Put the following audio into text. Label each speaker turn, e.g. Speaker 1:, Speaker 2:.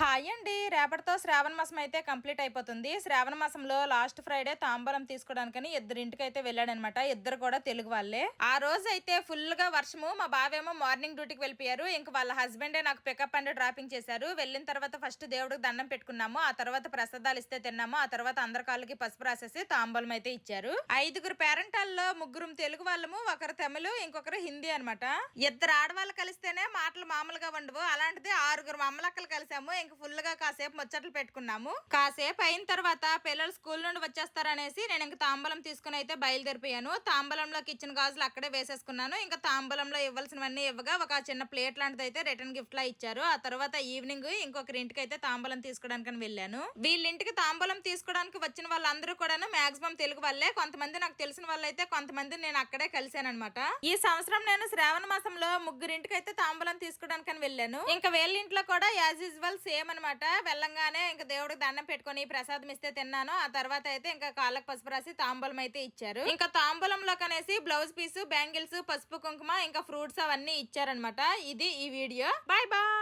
Speaker 1: Hi అండి. రేపటితో శ్రావణ మాసం అయితే కంప్లీట్ అయిపోతుంది. శ్రావణ మాసంలో లాస్ట్ ఫ్రైడే తాంబూలం తీసుకోవడానికని ఇద్దరు ఇంటికి అయితే వెళ్ళాడనమాట. ఇద్దరు కూడా తెలుగు వాళ్ళే. ఆ రోజు అయితే ఫుల్గా వర్షము. మా బావేమో మార్నింగ్ డ్యూటీకి వెళ్ళిపోయారు. ఇంక వాళ్ళ హస్బెండే నాకు పికప్ అండ్ డ్రాపింగ్ చేశారు. వెళ్ళిన తర్వాత ఫస్ట్ దేవుడికి దండం పెట్టుకున్నాము. ఆ తర్వాత ప్రసాదాలు ఇస్తే తిన్నాము. ఆ తర్వాత అందరి కాళ్ళకి పసుపు రాసేసి తాంబూలం అయితే ఇచ్చారు. ఐదుగురు పేరెంటాల్లో ముగ్గురు తెలుగు వాళ్ళము ఒకరు తమిళ ఇంకొకరు హిందీ అనమాట ఇద్దరు ఆడవాళ్ళు కలిస్తేనే మాటలు మామూలుగా ఉండవు. అలాంటిది ఆరుగురు అమ్మలక్కలు కలిసాము. ఇంక ఫుల్గా కాసేపు ముచ్చట్లు పెట్టుకున్నాము. కాసేపు అయిన తర్వాత పిల్లలు స్కూల్ నుండి వచ్చేస్తారనేసి నేను ఇంకా తాంబలం తీసుకుని అయితే బయలుదేరిపోయాను. తాంబలంలో కిచెన్ గాజులు అక్కడే వేసేసుకున్నాను. ఇంకా తాంబూలంలో ఇవ్వాల్సినవన్నీ ఇవ్వగా ఒక చిన్న ప్లేట్ లాంటిది అయితే రిటర్న్ గిఫ్ట్ లా ఇచ్చారు. ఆ తర్వాత ఈవినింగ్ ఇంకొకరి ఇంటికి అయితే తాంబూలం తీసుకోవడానికి వెళ్ళాను. వీళ్ళింటికి తాంబూలం తీసుకోవడానికి వచ్చిన వాళ్ళందరూ కూడాను మాక్సిమం తెలుగు వాళ్ళే. కొంతమంది నాకు తెలిసిన వాళ్ళైతే కొంతమంది నేను అక్కడే కలిశానన్నమాట. ఈ సంవత్సరం నేను శ్రావణ మాసంలో ముగ్గురింటికి అయితే తాంబూలం తీసుకోవడానికి వెళ్ళాను. ఇంకా వీళ్ళ ఇంట్లో కూడా యాజ్ యూజువల్ సేమ్ అనమాట వెళ్ళంగానే ఇంకా దేవుడికి దండం పెట్టుకొని ప్రసాదం ఇస్తే తిన్నాను. ఆ తర్వాత అయితే ఇంకా కాళ్ళకు పసుపు రాసి తాంబూలం అయితే ఇచ్చారు. ఇంకా తాంబూలంలో కనేసి బ్లౌజ్ పీస్ బ్యాంగిల్స్ పసుపు కుంకుమ ఇంకా ఫ్రూట్స్ అవన్నీ ఇచ్చారనమాట ఇది ఈ వీడియో. Bye bye!